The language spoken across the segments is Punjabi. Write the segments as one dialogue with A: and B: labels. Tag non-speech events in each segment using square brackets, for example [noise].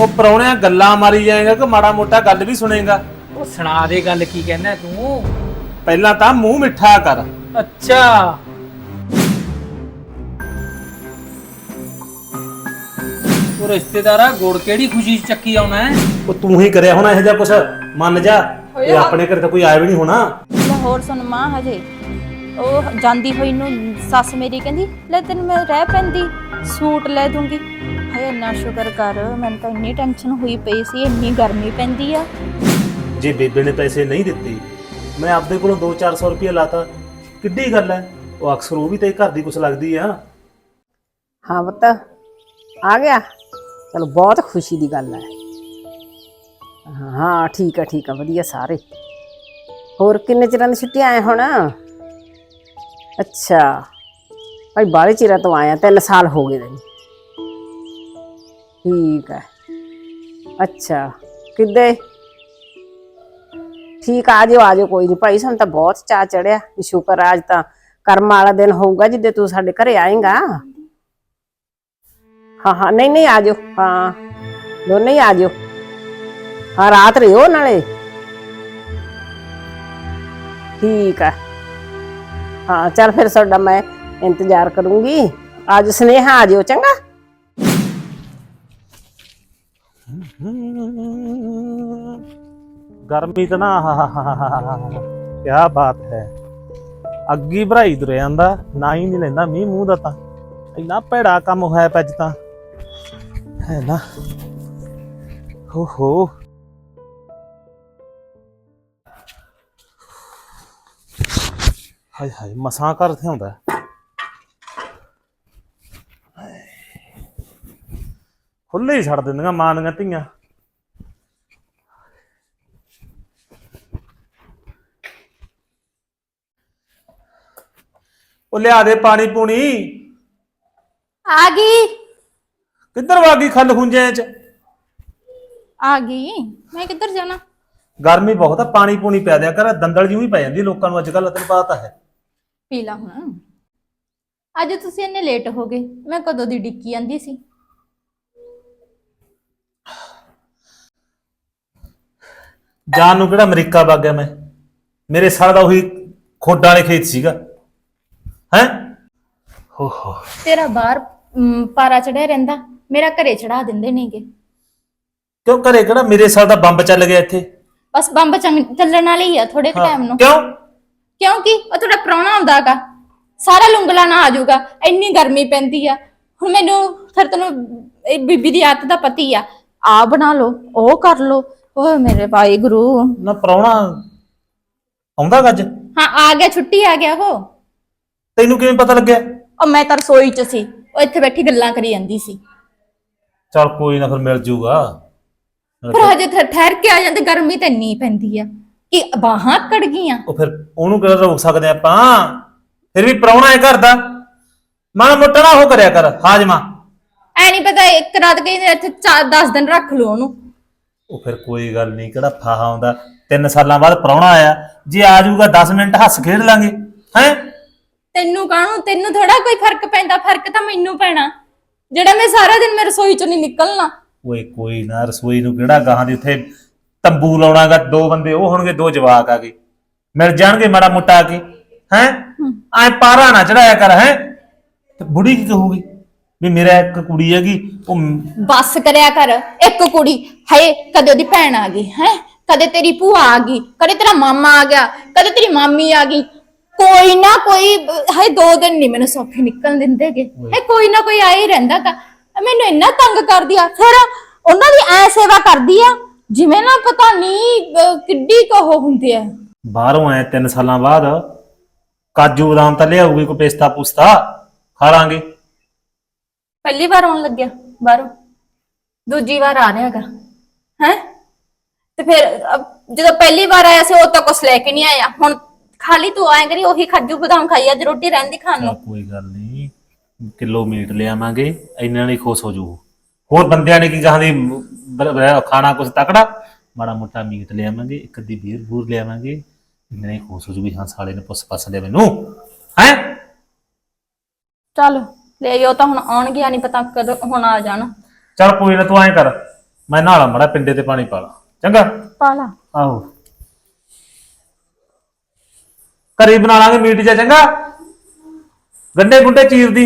A: ਉਹ ਪਰੌਣਿਆਂ ਗੱਲਾਂ ਮਾਰੀ ਜਾਏਗਾ ਕਿ ਮਾੜਾ ਮੋਟਾ ਗੱਲ ਵੀ ਸੁਣੇਗਾ।
B: ਉਹ ਸੁਣਾ ਦੇ ਗੱਲ ਕੀ ਕਹਿਣਾ ਤੂੰ?
A: ਪਹਿਲਾਂ ਤਾਂ ਮੂੰਹ ਮਿੱਠਾ ਕਰ।
B: ਅੱਛਾ। ਉਹ ਰਿਸ਼ਤੇਦਾਰਾ ਗੁੜ ਕਿਹੜੀ ਖੁਸ਼ੀ ਚ ਚੱਕੀ ਆਉਣਾ ਹੈ?
A: ਉਹ ਤੂੰ ਹੀ ਕਰਿਆ ਹੋਣਾ ਇਹੋ ਜਿਹਾ ਕੁਛ ਮੰਨ ਜਾ ਇਹ ਆਪਣੇ ਘਰੇ ਤਾਂ ਕੋਈ ਆਇਆ ਵੀ ਨਹੀਂ ਹੋਣਾ।
C: ਲਾਹੌਰ ਸੁਣ ਮਾਂ ਹਜੇ। ਉਹ ਜਾਂਦੀ ਹੋਈ ਨੂੰ ਸੱਸ ਮੇਰੀ ਕਹਿੰਦੀ ਲੈ ਤੈਨੂੰ ਮੈਂ ਰਹਿ ਪੈਂਦੀ ਸੂਟ ਲੈ ਦੂੰਗੀ। ਹਾਏ ਇੰਨਾ ਸ਼ੁਕਰ ਕਰ। ਮੈਨੂੰ ਤਾਂ ਇੰਨੀ ਟੈਨਸ਼ਨ ਹੋਈ ਪਈ ਸੀ ਇੰਨੀ ਗਰਮੀ ਪੈਂਦੀ ਆ।
A: ਜੇ ਬੇਬੇ ਨੇ ਪੈਸੇ ਨਹੀਂ ਦਿੱਤੇ ਮੈਂ ਆਪਦੇ ਕੋਲੋਂ 2-400 ਰੁਪਏ ਲਾਤਾ। ਕਿੱਡੀ ਗੱਲ ਹੈ? ਉਹ ਅਕਸਰ ਉਹ ਵੀ ਤੇ ਘਰ ਦੀ ਕੁਛ ਲੱਗਦੀ ਆ।
D: ਹਾਂ ਪੁੱਤ ਆ ਗਿਆ। ਚਲੋ ਬਹੁਤ ਖੁਸ਼ੀ ਦੀ ਗੱਲ ਹੈ। ਹਾਂ, ਹਾਂ ਠੀਕ ਆ ਠੀਕ ਆ ਵਧੀਆ ਸਾਰੇ। ਹੋਰ ਕਿੰਨੇ ਚਿਰਾਂ ਦੀ ਛੁੱਟੀ ਆਏ ਹੁਣ? ਅੱਛਾ। ਭਾਈ ਬਾਰੇ ਚਿਰਾਂ ਤੋਂ ਆਇਆ ਤਿੰਨ ਸਾਲ ਹੋ ਗਏ ਤੈਨੂੰ। ਠੀਕ ਹੈ ਅੱਛਾ ਕਿੱਦੇ ਠੀਕ ਆ ਜਾਓ ਆ ਜਾਓ ਕੋਈ ਨਹੀਂ ਭਾਈ ਸਾਨੂੰ ਤਾਂ ਬਹੁਤ ਚਾਅ ਚੜਿਆ ਵੀ ਸ਼ੁਕਰ ਆ, ਅੱਜ ਤਾਂ ਕਰਮ ਵਾਲਾ ਦਿਨ ਹੋਊਗਾ ਜਿੱਦੇ ਤੂੰ ਸਾਡੇ ਘਰੇ ਆਏਗਾ ਹਾਂ ਹਾਂ ਨਹੀਂ ਨਹੀਂ ਆ ਜਾਓ ਹਾਂ ਦੋਨੇ ਹੀ ਆ ਜਾਓ ਹਾਂ ਰਾਤ ਰਿਓ ਨਾਲੇ ਠੀਕ ਆ ਹਾਂ ਚੱਲ ਫਿਰ ਤੁਹਾਡਾ ਮੈਂ ਇੰਤਜ਼ਾਰ ਕਰੂੰਗੀ ਅੱਜ ਸੁਨੇਹਾ ਆ ਜਿਓ ਚੰਗਾ
A: ਗਰਮੀ ਤਾਂ ਨਾ ਕੀ ਬਾਤ ਹੈ। ਅੱਗੀ ਭਰਾਈ ਤੁਰ ਜਾਂਦਾ, ਨਾ ਹੀ ਨਹੀਂ ਲੈਂਦਾ ਮੀਂਹ, ਮੂੰਹ ਦਾ ਤਾਂ। ਇੰਨਾ ਭੈੜਾ ਕੰਮ ਹੋਇਆ ਪਿਆ ਤਾਂ। ਹੈ ਨਾ। ਹੋ ਹੋ। ਹਾਏ ਹਾਏ, ਮਸਾਂ ਘਰ ਥਿਆਉਂਦਾ ਖੁੱਲੇ ਹੀ ਛੱਡ ਦਿੰਦੀਆਂ ਮਾਂ ਦੀਆਂ ਧੀਆਂ। ਉਹ ਲਿਆ ਦੇ ਪਾਣੀ ਪੂਣੀ।
C: ਆ ਗਈ।
A: ਕਿੱਧਰ ਵਾਗੀ ਖੱਲ ਖੁੰਝਿਆਂ ਚ?
C: ਆ ਗਈ। ਮੈਂ ਕਿੱਧਰ ਜਾਣਾ?
A: ਗਰਮੀ ਬਹੁਤ ਆ ਪਾਣੀ ਪੂਣੀ ਪਿਆ ਦਿਆ ਕਰ ਦੰਦਲ ਜਿਉਂ ਹੀ ਪੈ ਜਾਂਦੀ ਲੋਕਾਂ ਨੂੰ ਅੱਜ ਕੱਲ ਤੈਨੂੰ ਪਤਾ ਤਾਂ ਹੈ
C: ਪੀ ਲਾ ਹੁਣ। ਅੱਜ ਤੁਸੀਂ ਇੰਨੇ ਲੇਟ ਹੋ ਗਏ ਮੈਂ ਕਦੋਂ ਦੀ ਡਿੱਕੀ ਆਂਦੀ ਸੀ?
A: ਜਾਨ ਨੂੰ ਕਿਹੜਾ ਅਮਰੀਕਾ ਵਗ ਗਿਆ ਮੈਂ? ਮੇਰੇ ਸਾਲ ਦਾ ਉਹੀ ਖੋਡਾਂ ਵਾਲੇ ਖੇਤ ਸੀਗਾ। ਹੈ? ਹੋ ਹੋ।
C: ਤੇਰਾ ਬਾਹਰ ਮ, ਪਾਰਾ ਚੜਿਆ ਰਹਿੰਦਾ। ਮੇਰਾ ਘਰੇ ਚੜਾ ਦਿੰਦੇ ਨੇਗੇ।
A: ਕਿਉਂ ਘਰੇ ਕਿਹੜਾ? ਮੇਰੇ ਸਾਲ ਦਾ ਬੰਬ ਚੱਲ ਗਿਆ ਇੱਥੇ।
C: ਬਸ ਬੰਬ ਚੰਗ- ਚੱਲਣ ਵਾਲੀ ਹੀ ਆ ਥੋੜੇ
A: ਹਾਂ,
C: ਟਾਈਮ ਨੂੰ।
A: ਕਿਉਂ?
C: ਕਿਉਂਕਿ ਉਹ ਤੁਹਾਡਾ ਪ੍ਰਾਹੁਣਾ ਆਉਂਦਾਗਾ। ਸਾਰਾ ਲੁੰਗਲਾ ਨਾ ਆ ਜਾਊਗਾ ਇੰਨੀ ਗਰਮੀ ਪੈਂਦੀ ਆ। ਹੁਣ ਮੈਨੂੰ ਫਿਰ ਤੈਨੂੰ ਇਹ ਬੀਬੀ ਦੀ ਆਦਤ ਦਾ ਪਤੀ ਆ। ਆ ਬਣਾ ਲਓ ਉਹ ਕਰ ਲਓ। ਓਏ ਮੇਰੇ ਭਾਈ ਗੁਰੂ।
A: ਨਾ ਪ੍ਰਾਹੁਣਾ ਆਉਂਦਾ ਗੱਜ
C: ਹਾਂ ਆ ਗਿਆ ਛੁੱਟੀ ਆ ਗਿਆ ਉਹ।
A: ਤੈਨੂੰ ਕਿਵੇਂ ਪਤਾ ਲੱਗਿਆ?
C: ਉਹ ਮੈਂ ਤਾਂ ਰਸੋਈ 'ਚ ਸੀ ਉਹ ਇੱਥੇ ਬੈਠੀ ਗੱਲਾਂ ਕਰੀ ਜਾਂਦੀ ਸੀ।
A: ਚਲ ਕੋਈ ਨਾ ਫਿਰ ਮਿਲ ਜੂਗਾ।
C: ਪਰ ਹਜੇ ਠ- ਠਹਿਰ ਕੇ ਆ ਜਾਂਦੇ ਗਰਮੀ ਤਾਂ ਇੰਨੀ ਪੈਂਦੀ ਆ। ਕਿ ਬਾਹਾਂ ਕੜ ਗਈਆਂ।
A: ਉਹ ਫਿਰ ਉਹਨੂੰ ਕਿਹੜਾ ਰੋਕ ਸਕਦੇ ਆਪਾਂ? ਫਿਰ ਵੀ ਪ੍ਰਾਹੁਣਾ ਹੈ ਘਰ ਦਾ। ਮਾੜਾ ਮੋਟਾ ਨਾ ਉਹ ਕਰਿਆ ਕਰ ਹਾਜਮਾ।
C: ਐ ਨਹੀਂ ਪਤਾ ਇੱਕ ਰਾਤ ਗਈ ਇੱਥੇ 10 ਦਿਨ ਰੱਖ ਲਓ ਉਹਨੂੰ।
A: ਉਹ ਫਿਰ ਕੋਈ ਗੱਲ ਨਹੀਂ ਕਿਹੜਾ ਫਾਹਾ ਆਉਂਦਾ? ਤਿੰਨ ਸਾਲਾਂ ਬਾਅਦ ਪ੍ਰਾਹੁਣਾ ਆਇਆ ਜੇ ਆ ਜਾਊਗਾ 10 ਮਿੰਟ ਹੱਸ ਖੇਡ ਲਾਂਗੇ ਹੈ?
C: ਤੈਨੂੰ ਕਾਹਨੂੰ ਤੈਨੂੰ ਥੋੜਾ ਕੋਈ ਫ਼ਰਕ ਪੈਂਦਾ ਫ਼ਰਕ ਤਾਂ ਮੈਨੂੰ ਪੈਣਾ। ਜਿਹੜਾ ਮੈਂ ਸਾਰਾ ਦਿਨ ਮੈਂ ਰਸੋਈ ਚੋਂ ਨਹੀਂ ਨਿਕਲਣਾ।
A: ਓਏ ਕੋਈ ਨਾ ਰਸੋਈ ਨੂੰ ਕਿਹੜਾ ਗਾਹਾਂ ਦੇ ਉੱਥੇ ਤੰਬੂ ਲਾਉਣਾਗਾ ਦੋ ਬੰਦੇ ਉਹ ਹੋਣਗੇ ਦੋ ਜਵਾਕ ਆ ਗਏ। ਮਿਲ ਜਾਣਗੇ ਮਾੜਾ ਮੋਟਾ ਆ ਕੇ ਹੈ। ਐ ਪਾਰਾ ਨਾ ਚੜਾਇਆ ਕਰ ਹੈ? ਤੇ ਬੁੜੀ ਕੀ ਕਹੂਗੀ? ਵੀ ਮੇਰਾ ਇੱਕ ਕੁੜੀ ਹੈਗੀ ਉਹ ਮ-
C: ਬੱਸ ਕਰਿਆ ਕਰ ਇੱਕ ਕੁੜੀ। ਹਏ ਕਦੇ ਉਹਦੀ ਭੈਣ ਆ ਗਈ ਹੈ? ਕਦੇ ਤੇਰੀ ਭੂਆ ਆ ਗਈ ਕਦੇ ਤੇਰਾ ਮਾਮਾ ਆ ਗਿਆ ਕਦੇ ਤੇਰੀ ਮਾਮੀ ਆ ਗਈ। ਕੋਈ ਨਾ ਕੋਈ ਹਏ ਦੋ ਦਿਨ ਨਹੀਂ ਮੈਨੂੰ ਸੌਖੇ ਨਿਕਲਣ ਦਿੰਦੇਗੇ ਹੈ ਕੋਈ ਨਾ ਕੋਈ ਆ ਹੀ ਰਹਿੰਦਾ ਤਾਂ। ਮੈਨੂੰ ਇੰਨਾ ਤੰਗ ਕਰਦੀ ਆ। ਫਿਰ ਉਹਨਾਂ ਦੀ ਐ ਸੇਵਾ ਕਰਦੀ ਆ ਜਿਵੇਂ ਨਾ ਪਤਾ ਨਹੀਂ ਅਹ, ਕਿੱਡੀ ਕਹੋ ਹੁੰਦੀ ਆ।
A: ਬਾਹਰੋਂ ਆਏ ਤਿੰਨ ਸਾਲਾਂ ਬਾਅਦ ਕਾਜੂ ਬਦਾਮ ਤਾਂ ਲਿਆਊਗੀ ਕੋਈ ਪਿਸਤਾ ਪੁਸਤਾ ਖਾ ਲਾਂਗੇ।
C: ਪਹਿਲੀ ਵਾਰ ਆਉਣ ਲੱਗਿਆ ਬਾਹਰੋਂ। ਦੂਜੀ ਵਾਰ ਆ ਰਿਹਾ ਹੈਗਾ। ਹੈ? ਤੇ ਫਿਰ ਅਹ, ਜਦੋਂ ਪਹਿਲੀ ਵਾਰ ਆਇਆ ਸੀ ਉਹ ਤਾਂ ਕੁਛ ਲੈ ਕੇ ਨਹੀਂ ਆਇਆ। ਹੁਣ ਖਾਲੀ ਤੂੰ ਆਇਆ ਕਰੀ ਉਹੀ ਖਾਜੂ ਬਦਾਮ ਖਾਈ ਅੱਜ ਰੋਟੀ ਰਹਿੰਦੀ ਖਾਣ
A: ਚੱਲ
C: ਨੂੰ
A: ਕੋਈ ਗੱਲ ਨਹੀਂ ਕਿਲੋ ਮੀਟ ਲਿਆਵਾਂਗੇ ਇੰਨਾ ਨਹੀਂ ਖੁਸ਼ ਹੋ ਜੂ ਹੋਰ ਬੰਦਿਆਂ ਨੇ ਕੀ ਕਹਾਂ ਦੀ ਬ- ਬ- ਖਾਣਾ ਕੁਛ ਤਕੜਾ? ਮਾੜਾ ਮੋਟਾ ਮੀਟ ਲਿਆਵਾਂਗੇ ਇੱਕ ਅੱਧੀ ਬੀਰ ਬੂਰ ਲਿਆਵਾਂਗੇ। ਇੰਨਾ ਨਹੀਂ ਖੁਸ਼ ਹੋ ਜੂ ਵੀ ਹਾਂ ਸਾਲੇ ਨੇ ਪੁੱਛ ਪੱਸ ਲਿਆ ਮੈਨੂੰ। ਹੈ?
C: ਚੱਲ। ਲੈ ਆਇਓ ਤਾਂ ਹੁਣ ਆਉਣਗੇ ਨਹੀਂ ਪਤਾ ਕਦੋਂ ਹੁਣ ਆ ਜਾਣ।
A: ਚੱਲ ਕੋਈ ਨਾ ਤੂੰ ਐਂ ਕਰ। ਮੈਂ ਨਾਲਾ ਮੜਾ ਪਿੰਡੇ ਤੇ ਪਾਣੀ ਪਾ ਲਾ। ਚੰਗਾ?
C: ਪਾਲਾ
A: ਆਹੋ। ਘਰੇ ਬਣਾ ਲਾਂਗੇ ਮੀਟ ਜਾਂ ਚੰਗਾ? ਗੰਡੇ ਗੁੰਡੇ ਚੀਰਦੀ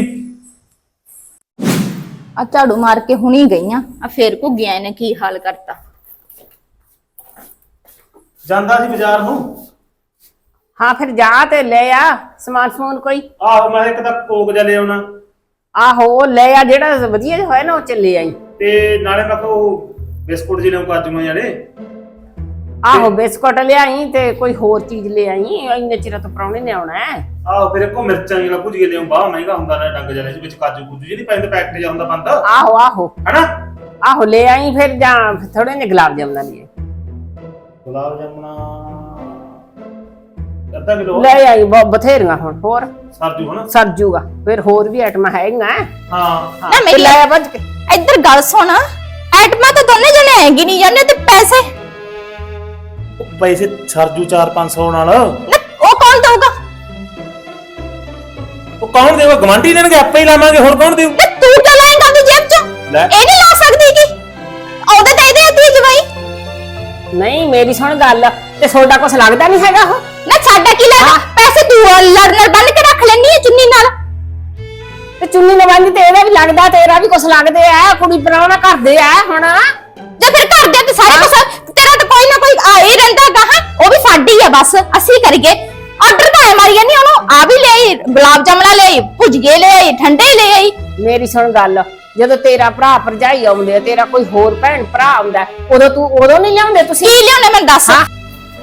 C: ਆ ਝਾੜੂ ਮਾਰ ਕੇ ਹੁਣੀ ਗਈਆਂ ਆ ਫੇਰ ਘੁੱਗੀਆਂ ਨੇ ਕੀ ਹਾਲ ਕਰਤਾ।
A: ਜਾਂਦਾ ਸੀ ਬਾਜ਼ਾਰ ਨੂੰ?
D: ਹਾਂ ਫਿਰ ਜਾ ਤੇ ਲੈ ਆ ਸਮਾਨ ਸਮੂਨ ਕੋਈ।
A: ਆਹੋ ਮੈਂ ਇੱਕ ਤਾਂ ਕੋਕ ਜਿਹਾ ਲੈ ਆਉਣਾ।
D: ਆਹੋ ਲੈ ਆ ਜਿਹੜਾ ਵਧੀਆ ਜਿਹਾ ਹੋਇਆ ਨਾ ਉਹ ਚ ਲੈ ਆਈ।
A: ਤੇ ਨਾਲੇ ਮੈਂ ਕਿਹਾ ਉਹ ਬਿਸਕੁਟ ਜਿਹੇ ਨੂੰ ਕਾਜੂ ਨੂੰ ਜਿਹੜੇ
D: ਆਹੋ ਬਿਸਕੁਟ ਲਿਆਈ ਤੇ ਕੋਈ ਹੋਰ ਚੀਜ਼ ਲੈ ਆਈ ਇੰਨੇ ਚਿਰ ਤੋਂ ਪ੍ਰਾਹੁਣੇ ਨੇ ਆਉਣਾ ਹੈ।
A: ਆਹੋ ਫਿਰ ਇੱਕੋ ਮਿਰਚਾਂ ਜਿਹੜਾ ਭੁੱਜ ਕੇ ਲਿਆਉਂ ਬਾਹ ਮਹਿੰਗਾ ਹੁੰਦਾ ਨਾ ਡੰਗ ਜਲੇ ਵਿੱਚ ਕਾਜੂ ਕੁਜੂ ਜਿਹੀ ਨਹੀਂ ਪੈਂਦੇ ਪੈਕਟ ਜਿਹਾ ਹੁੰਦਾ ਬੰਦ।
D: ਆਹੋ ਆਹੋ।
A: ਹਨਾ?
D: ਆਹੋ ਲੈ ਆਈ ਫਿਰ ਜਾਂ ਥੋੜੇ ਜਿਹੇ ਗੁਲਾਬ ਜਾਮਨਾਂ ਲਈ
A: ਗੁਲਾਬ ਜਾਮਣਾ ਅੱਧਾ ਕਿਲੋ
D: ਲੈ ਆਈ ਬ- ਬਥੇਰੀਆਂ ਹੁਣ ਹੋਰ?
A: ਸਰਜੂ ਹਨਾ?
D: ਸਰ ਜੂਗਾ ਫਿਰ ਹੋਰ ਵੀ ਆਈਟਮਾਂ ਹੈਗੀਆਂ
A: ਹਾਂ?
D: ਹਾਂ।
C: ਨਾ
D: ਤੇ
C: ਮੇਰੀ-
D: ਲੈ ਆ ਵੱਜ ਕੇ।
C: ਇੱਧਰ ਗੱਲ ਸੁਣ ਐਟਮਾ ਤਾਂ ਦੋਨੇ ਜਣੇ ਆਏਗੀ ਨਹੀਂ ਜਾਂਦੇ ਤੇ ਪੈਸੇ।
A: ਉਹ ਪੈਸੇ ਸਰਜੂ 4-500 ਨਾਲ।
C: ਨਾ ਉਹ ਕੌਣ ਦਊਗਾ?
A: ਉਹ ਕੌਣ ਦੇਵਾ ਗਵਾਂਢੀ ਦੇਣਗੇ ਆਪੇ ਹੀ ਲਾਵਾਂਗੇ ਹੋਰ ਕੌਣ ਦੇਊ?
C: ਨਾ ਤੂੰ ਕਿਉਂ ਲਾਏਂਗਾ ਉਹਦੀ ਜੇਬ ਚੋਂ?
A: ਲੈ।
C: ਇਹ ਨਹੀਂ ਲਾ ਸਕਦੀ ਕਿ? ਉਹਦੇ ਤੇ ਇਹਦੇ ਹੱਥੀ ਜਵਾਈ।
D: ਨਹੀਂ ਮੇਰੀ ਸੁਣ ਗੱਲ ਤੇ ਸੋਡਾ ਕੁਛ ਲੱਗਦਾ ਨਹੀਂ ਹੈਗਾ ਉਹ?
C: ਸਾਡਾ ਕੀ ਲੈਣਾ ਪੈਸੇ ਤੂੰ ਲਰਨਰ ਬੰਨ ਕੇ ਰੱਖ ਲੈਣੀ ਹੈ ਚੁੰਨੀ ਨਾਲ।
D: ਤੇ ਚੁੰਨੀ ਨਵਾਂਦੀ ਤੇ ਇਹਦਾ ਵੀ ਲੱਗਦਾ ਤੇਰਾ ਵੀ ਕੁਛ ਲੱਗਦੇ ਆ ਕੁੜੀ ਪ੍ਰਾਹੁਣਾ ਕਰਦੇ ਆ ਹੁਣ।
C: ਜੇ ਫਿਰ ਘਰ ਦੇ ਤੇ ਸਾਰੇ ਕੁਛ ਤੇਰਾ ਤਾਂ ਕੋਈ ਨਾ ਕੋਈ ਆ ਹੀ ਰਹਿੰਦਾ ਗਾਹਾਂ ਉਹ ਵੀ ਸਾਡੀ ਆ ਬਸ ਅਸੀਂ ਕਰੀਏ। ਆਰਡਰ ਤਾਂ ਹੈ ਮਾਰੀਏ ਨਹੀਂ ਉਹਨੂੰ ਆ ਵੀ ਲੈ ਆਈ ਗੁਲਾਬ ਜਾਮਣਾ ਲੈ ਆਈ ਭੁਜੀਏ ਲੈ ਆਈ ਠੰਡੇ ਲੈ ਆਈ।
D: ਮੇਰੀ ਸੁਣ ਗੱਲ ਜਦੋਂ ਤੇਰਾ ਭਰਾ ਭਰਜਾਈ ਆਉਂਦੇ ਆ ਤੇਰਾ ਕੋਈ ਹੋਰ ਭੈਣ ਭਰਾ ਆਉਂਦਾ ਉਦੋਂ ਤੂੰ ਉਦੋਂ ਨਹੀਂ ਲਿਆਉਂਦੇ ਤੁਸੀਂ?
C: ਕੀ ਲਿਆਉਣੇ ਮੈਨੂੰ ਦੱਸ?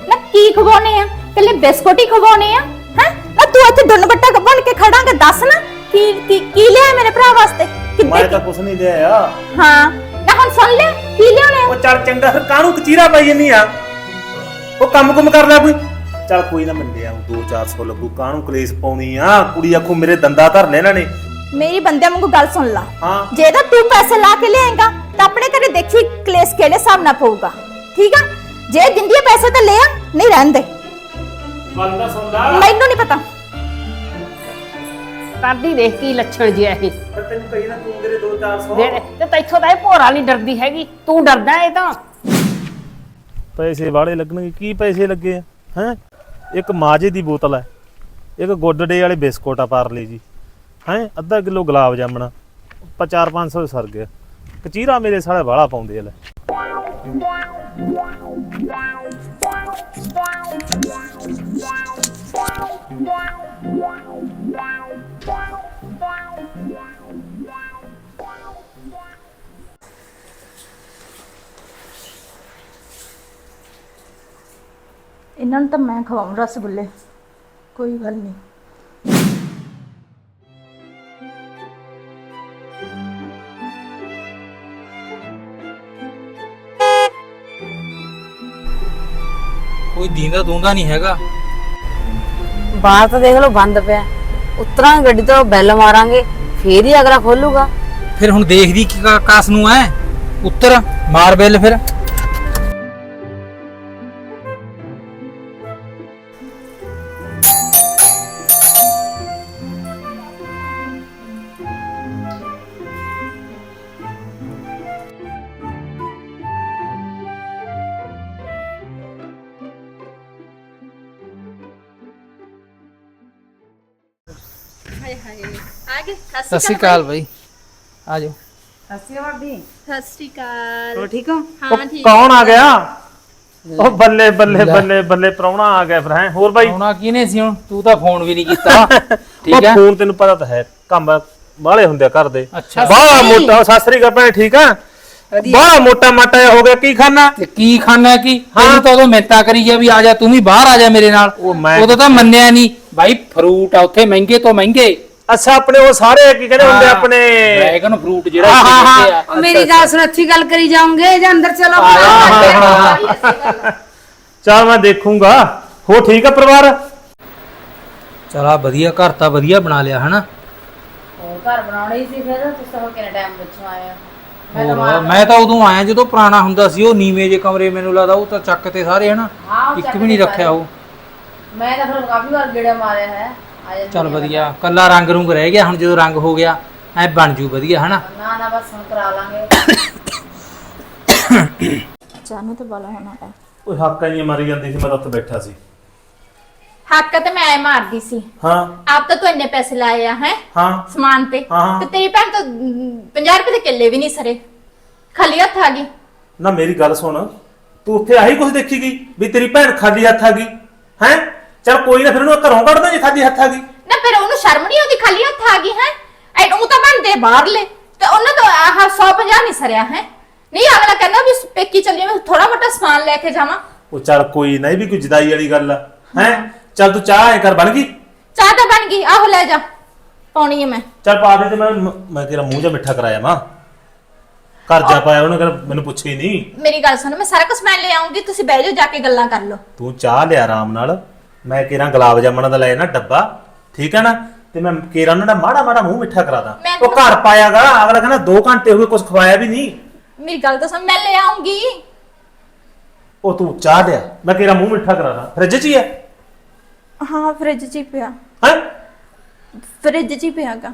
C: ਨਾ ਕੀ ਖਵਾਉਣੇ ਆ? ਕੱਲੇ ਬਿਸਕੁਟ ਹੀ ਖਵਾਉਣੇ ਆ ਹੈ? ਨਾ ਤੂੰ ਇੱਥੇ ਡੁੰਨ ਬੱਟਾ ਬਣ ਕੇ ਖੜਾਂਗੇ ਦੱਸ ਨਾ ਕੀ ਕੀ ਕੀ ਲਿਆ ਮੇਰੇ ਭਰਾ ਵਾਸਤੇ?
A: ਮੈਂ ਤਾਂ ਕੁਛ ਨਹੀਂ ਲਿਆ
C: ਹਾਂ ਨਾ ਹੁਣ ਸੁਣ ਲੈ ਕੀ ਲਿਆਉਣੇ ਆ
A: ਉਹ ਚੱਲ ਚੰਗਾ ਫਿਰ ਕਾਹਨੂੰ ਕਚੀਰਾ ਪਾਈ ਜੰਨੀ ਆ? ਉਹ ਕੰਮ ਕੁਮ ਕਰ ਲੈ ਕੋਈ। ਚੱਲ ਕੋਈ ਨਾ ਮੰਦੇ ਆ 2-400 ਲੱਗੂ ਕਾਹਨੂੰ ਕਲੇਸ਼ ਪਾਉਣੀ ਆ? ਕੁੜੀ ਆਖੂ ਮੇਰੇ ਦੰਦਾ ਧਰਨੇ ਇਹਨਾਂ ਨੇ।
C: ਮੇਰੀ ਬੰਦਿਆਂ ਵਾਂਗੂ ਗੱਲ ਸੁਣ ਲਾ।
A: ਹਾਂ।
C: ਜੇ ਤਾਂ ਤੂੰ ਪੈਸੇ ਲਾ ਕੇ ਲਿਆਏਗਾ ਤਾਂ ਆਪਣੇ ਘਰੇ ਦੇਖੀ ਕਲੇਸ਼ ਕਿਹੜੇ ਹਿਸਾਬ ਨਾਲ ਪਊਗਾ। ਠੀਕ ਆ? ਜੇ ਦਿੰਦੀ ਆ ਪੈਸੇ ਤਾਂ ਲੈ ਆ ਨਹੀਂ ਰਹਿਣ ਦੇ।
A: ਗੱਲ ਤਾਂ ਸੁਣਦਾ
C: ਮੈਨੂੰ ਨਹੀਂ ਪਤਾ।
D: ਕਰਦੀ ਦੇਖ ਕੀ ਲੱਛਣ ਜਿਹਾ ਇਹ।
A: ਪਰ ਤੈਨੂੰ ਕਹੀ ਨਾ ਤੂੰ ਮੇਰੇ 2-400
D: ਜਿਹੜੇ ਤੇ ਤੈਥੋਂ ਤਾਂ ਇਹ ਭੋਰਾ ਨਹੀਂ ਡਰਦੀ ਹੈਗੀ। ਤੂੰ ਡਰਦਾ ਇਹ ਤਾਂ।
A: ਪੈਸੇ ਵਾਲੇ ਲੱਗਣਗੇ। ਕੀ ਪੈਸੇ ਲੱਗੇ ਆ? ਹੈ? ਇੱਕ ਮਾਜੇ ਦੀ ਬੋਤਲ ਹੈ। ਇੱਕ ਗੁੱਡ ਡੇ ਵਾਲੇ ਬਿਸਕੁਟ ਆ ਪਾਰਲੇ ਜੀ। ਹੈ? ਅੱਧਾ ਕਿਲੋ ਗੁਲਾਬ ਜਾਮਣਾ। 4-500 ਸਰ ਗਿਆ ਕਚੀਰਾ ਮੇਰੇ ਸਾਲੇ ਵਾਲਾ ਪਾਉਂਦੇ ਆ ਲੈ।
C: ਇਹਨਾਂ ਨੂੰ ਤਾਂ ਮੈਂ ਖਵਾਉਂ ਰਸਗੁੱਲੇ। ਕੋਈ ਗੱਲ ਨਹੀਂ।
B: ਕੋਈ ਦੀਂਦਾ ਦੂੰਦਾ ਨਹੀਂ ਹੈਗਾ।
E: ਬਾਹਰ ਤਾਂ ਦੇਖ ਲਓ ਬੰਦ ਪਿਆ। ਉਤਰਾਂ ਗੱਡੀ ਤੋਂ ਬੈਲ ਮਾਰਾਂਗੇ, ਫੇਰ ਹੀ ਅਗਲਾ ਖੋਲੂਗਾ।
B: ਫਿਰ ਹੁਣ ਦੇਖਦੀ ਕਿ ਕਾ- ਕਾਸ ਨੂੰ ਐ। ਉੱਤਰ, ਮਾਰ ਬਿੱਲ ਫਿਰ। ਸਤਿ ਸ਼੍ਰੀ ਅਕਾਲ ਬਾਈ। ਆ ਜਾਓ।
C: ਸਤਿ ਸ਼੍ਰੀ ਅਕਾਲ
E: ਹੋ ਠੀਕ ਹੋ?
C: ਹਾਂ ਠੀਕ।
A: ਕੌਣ ਆ ਗਿਆ? ਉਹ ਬੱਲੇ ਬੱਲੇ ਬੱਲੇ ਬੱਲੇ ਪ੍ਰਾਹੁਣਾ ਆ ਗਿਆ ਫਿਰ ਹੈ। ਹੋਰ ਬਾਈ
B: ਆਉਣਾ ਕਿਹਨੇ ਸੀ ਹੁਣ? ਤੂੰ ਤਾਂ ਫੋਨ ਵੀ ਨਹੀਂ ਕੀਤਾ। ਠੀਕ
A: ਉਹ
B: ਹੈ?
A: ਫੋਨ ਤੈਨੂੰ ਪਤਾ ਤਾਂ ਹੈ ਕੰਮ ਬਾਹਲੇ ਹੁੰਦੇ ਆ ਘਰ ਦੇ।
B: ਅੱਛਾ।
A: ਬਾਹਲਾ ਮੋਟਾ ਸਤਿ ਸ੍ਰੀ ਅਕਾਲ ਭੈਣ ਠੀਕ ਆ? ਬਾਹਲਾ ਮੋਟਾ ਮਾਟਾ ਜਿਹਾ ਹੋ ਗਿਆ ਕੀ ਖਾਣਾ?
B: ਤੇ ਕੀ ਖਾਣਾ ਕੀ? ਤੈਨੂੰ ਤਾਂ ਉਦੋਂ ਮਿੰਤਾ ਕਰੀ ਗਿਆ ਵੀ ਆ ਜਾ ਤੂੰ ਵੀ ਬਾਹਰ ਆ ਜਾ ਮੇਰੇ ਨਾਲ।
A: ਉਹ ਮੈਂ-
B: ਉਦੋਂ ਤਾਂ ਮੰਨਿਆ ਨਹੀਂ। ਬਾਈ ਫਰੂਟ ਆ ਉੱਥੇ ਮਹਿੰਗੇ ਤੋਂ ਮਹਿੰਗੇ।
A: ਅੱਛਾ ਆਪਣੇ ਉਹ ਸਾਰੇ ਕੀ ਕਹਿੰਦੇ ਹੁੰਦੇ ਆਪਣੇ
B: ਡਰੈਗਨ ਫਰੂਟ ਜਿਹੜਾ
A: ਹਾਂ, ਹਾਂ,
B: ਇੱਥੇ
A: ਹਾਂ।
B: ਮਿਲਦੇ ਆ।
E: ਮੇਰੀ ਗੱਲ ਸੁਣ ਅੱਛੀ ਗੱਲ ਕਰੀ ਜਾਓਗੇ ਜਾਂ ਅੰਦਰ ਚਲੋ?
A: ਚਲ ਮੈਂ ਦੇਖੂੰਗਾ। ਹੋ ਠੀਕ ਆ ਪਰਿਵਾਰ?
B: ਚਲਾ ਵਧੀਆ ਘਰ ਤਾਂ ਵਧੀਆ ਬਣਾ ਲਿਆ ਹਨਾ?
E: ਘਰ ਬਣਾਉਣਾ ਹੀ ਸੀ ਫਿਰ ਤੁਸੀਂ ਤਾਂ ਕਿੰਨੇ ਟਾਈਮ ਪਿੱਛੋਂ ਆਏ ਹੋ?
B: ਹੋਰ ਮੈਂ ਤਾਂ ਉਦੋਂ ਆਇਆ ਜਦੋਂ ਪੁਰਾਣਾ ਹੁੰਦਾ ਸੀ ਉਹ ਨੀਵੇਂ ਜੇ ਕਮਰੇ ਮੈਨੂੰ ਲੱਗਦਾ ਉਹ ਤਾਂ ਚੱਕ ਤੇ ਸਾਰੇ ਹਨਾ?
E: ਹਾਂ, ਉਹ
B: ਇੱਕ
E: ਚੱਕ
B: ਵੀ ਨਹੀਂ
E: ਤੇ
B: ਰੱਖਿਆ ਉਹ।
E: ਮੈਂ ਤਾਂ ਫਿਰ ਕਾਫੀ ਵਾਰ ਗੇੜਾ ਮਾਰਿਆ ਹੈ। ਆ ਜਾਂਦੀ
B: ਚੱਲ
E: ਹਾਂ।
B: ਵਧੀਆ। ਕੱਲਾ ਰੰਗ ਰੁੰਗ ਰਹਿ ਗਿਆ ਹੁਣ ਜਦੋਂ ਰੰਗ ਹੋ ਗਿਆ ਐ ਬਣ ਜੂ ਵਧੀਆ ਹਨਾ?
E: ਨਾ ਨਾ ਬਸ ਹੁਣ ਕਰਾ ਲਾਂਗੇ।
C: ਜਾਨੂੰ ਤੇ ਬਾਲਾ ਹੋਣਾ ਹੈ।
A: ਉਹ ਹੱਕਾਂ ਹੀ ਮਾਰੀ ਜਾਂਦੀ ਸੀ ਮੈਂ ਤਾਂ ਉੱਥੇ ਬੈਠਾ ਸੀ।
C: ਹੱਕ ਤੇ ਮੈਂ ਐ ਮਾਰਦੀ ਸੀ।
A: ਹਾਂ।
C: ਆਪ ਤਾਂ ਤੂੰ ਇੰਨੇ ਪੈਸੇ ਲਾਏ ਆ ਹੈ?
A: ਹਾਂ।
C: ਸਮਾਨ ਤੇ।
A: ਹਾਂ।
C: ਤੇ ਤੇਰੀ ਭੈਣ ਤਾਂ 50 ਰੁਪਏ ਦੇ ਕਿੱਲੇ ਵੀ ਨਹੀਂ ਸਰੇ। ਖਾਲੀ ਹੱਥ ਆ ਗਈ।
A: ਨਾ ਮੇਰੀ ਗੱਲ ਸੁਣ। ਤੂੰ ਉੱਥੇ ਆਹੀ ਕੁਝ ਦੇਖੀ ਗਈ ਵੀ ਤੇਰੀ ਭੈਣ ਖਾਲੀ ਹੱਥ ਆ ਗਈ ਹੈ? ਚਲ ਕੋਈ ਨਾ ਫਿਰ ਉਹਨੂੰ ਘਰੋਂ ਕੱਢ ਦਾਂ ਜੇ ਖਾਲੀ ਹੱਥ ਆ ਗਈ।
C: ਨਾ ਫਿਰ ਉਹਨੂੰ ਸ਼ਰਮ ਨਹੀਂ ਆਉਂਦੀ ਖਾਲੀ ਹੱਥ ਆ ਗਈ ਹੈ। ਐ ਉਹ ਤਾਂ ਬਣਦੇ ਬਾਹਰਲੇ। ਤੇ ਉਹਨਾਂ ਤੋਂ ਆਹ 150 ਨਹੀਂ ਸਰਿਆ ਹੈ। ਨਹੀਂ ਅਗਲਾ ਕਹਿੰਦਾ ਵੀ ਪੇਕੀ ਚੱਲੀ ਮੈਂ ਥੋੜਾ ਮੋਟਾ ਸਮਾਨ ਲੈ ਕੇ ਜਾਵਾਂ।
A: ਉਹ ਚੱਲ ਕੋਈ ਨਾ ਇਹ ਵੀ ਕੋਈ ਜਦਾਈ ਵਾਲੀ ਗੱਲ ਆ। ਹੈ? ਚੱਲ ਤੂੰ ਚਾਹ ਐ ਕਰ ਬਣ ਗਈ?
C: ਚਾਹ ਤਾਂ ਬਣ ਗਈ ਆਹੋ ਲੈ ਜਾ। ਪਾਉਣੀ ਹੈ ਮੈਂ।
A: ਚੱਲ ਪਾ ਦੇ ਤੇ ਮੈਂ ਮੈਂ ਤੇਰਾ ਮੂੰਹ ਜਿਹਾ ਮਿੱਠਾ ਕਰਾਇਆ ਮਾਂ ਘਰ ਜਾ ਪਾਇਆ ਉਹਨੇ ਕਰ ਮੈਨੂੰ ਪੁੱਛੀ ਨਹੀਂ
C: ਮੇਰੀ ਗੱਲ ਸੁਣ ਮੈਂ ਸਾਰਾ ਕੁਝ ਮੈਂ ਲੈ ਆਉਂਗੀ ਤੁਸੀਂ ਬਹਿ ਜਾਓ ਜਾ ਕੇ ਗੱਲਾਂ ਕਰ ਲਓ।
A: ਤੂੰ ਚਾਹ ਲਿਆ ਆਰਾਮ ਨਾਲ। ਮੈਂ ਕੇਰਾਂ ਗੁਲਾਬ ਜਾਮਣਾ ਦਾ ਲੈ ਨਾ ਡੱਬਾ ਠੀਕ ਹੈ ਨਾ? ਤੇ ਮੈਂ ਕੇਰਾਂ ਨੂੰ ਨਾ ਮਾੜਾ ਮਾੜਾ ਮੂੰਹ ਮਿੱਠਾ ਕਰਾ ਦਾਂ
C: ਮੈਂ
A: ਉਹ ਘਰ ਪਾਇਆਗਾ ਅਗਲਾ ਕਹਿੰਦਾ 2 ਘੰਟੇ ਹੋ ਗਏ ਕੁਝ ਖਵਾਇਆ ਵੀ ਨਹੀਂ।
C: ਮੇਰੀ ਗੱਲ ਤਾਂ ਸੁਣ ਮੈਂ ਲੈ ਆਉਂਗੀ।
A: ਉਹ ਤੂੰ ਚਾਹ ਲਿਆ ਮੈਂ ਕੇਰਾਂ ਮੂੰਹ ਮਿੱਠਾ ਕਰਾ ਦਾਂ ਫ੍ਰਿਜ 'ਚ ਹੀ ਹੈ
C: ਹਾਂ ਫ੍ਰਿਜ 'ਚ ਹੀ ਪਿਆ।
A: ਹੈ?
C: ਫ੍ਰਿਜ 'ਚ ਹੀ ਪਿਆਗਾ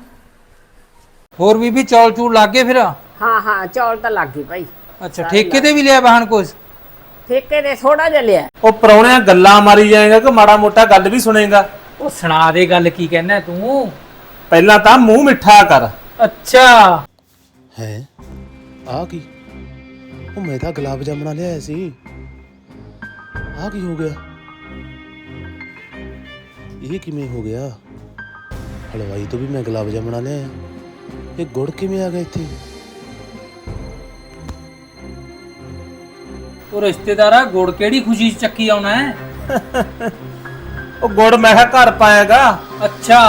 B: ਹੋਰ ਬੀਬੀ ਚੌਲ ਚੂਲ ਲੱਗੇ ਫਿਰ?
D: ਹਾਂ ਹਾਂ ਚੌਲ ਤਾਂ ਲੱਗ ਭਾਈ।
B: ਅੱਛਾ ਠੇਕੇ ਤੇ ਵੀ ਲਿਆ ਵਾਹਨ ਕੁਛ?
D: ਠੇਕੇ ਦੇ ਥੋੜਾ ਜਿਹਾ ਲਿਆ।
A: ਉਹ ਪਰੌਣਿਆਂ ਗੱਲਾਂ ਮਾਰੀ ਜਾਏਗਾ ਕਿ ਮਾੜਾ ਮੋਟਾ ਗੱਲ ਵੀ ਸੁਣੇਗਾ?
B: ਉਹ ਸੁਣਾ ਦੇ ਗੱਲ ਕੀ ਕਹਿਣਾ ਤੂੰ?
A: ਪਹਿਲਾਂ ਤਾਂ ਮੂੰਹ ਮਿੱਠਾ ਕਰ।
B: ਅੱਛਾ।
F: ਹੈ? ਆ ਕੀ? ਉਹ ਮੈਂ ਤਾਂ ਗੁਲਾਬ ਜਾਮਣਾ ਲਿਆਇਆ ਸੀ। ਆ ਕੀ ਹੋ ਗਿਆ? ਇਹ ਕਿਵੇਂ ਹੋ ਗਿਆ? ਹਲਵਾਈ ਤੋਂ ਵੀ ਮੈਂ ਗੁਲਾਬ ਜਾਮਣਾ ਲਿਆਇਆ। ਇਹ ਗੁੜ ਕਿਵੇਂ ਆ ਗਿਆ ਇੱਥੇ?
B: ਉਹ ਰਿਸ਼ਤੇਦਾਰਾ ਗੁੜ ਕਿਹੜੀ ਖੁਸ਼ੀ ਚ ਚੱਕੀ ਆਉਣਾ ਹੈ? [laughs]
A: ਉਹ ਗੁੜ ਮੈਂ ਕਿਹਾ ਘਰ ਪਾਇਆਗਾ
B: ਅੱਛਾ।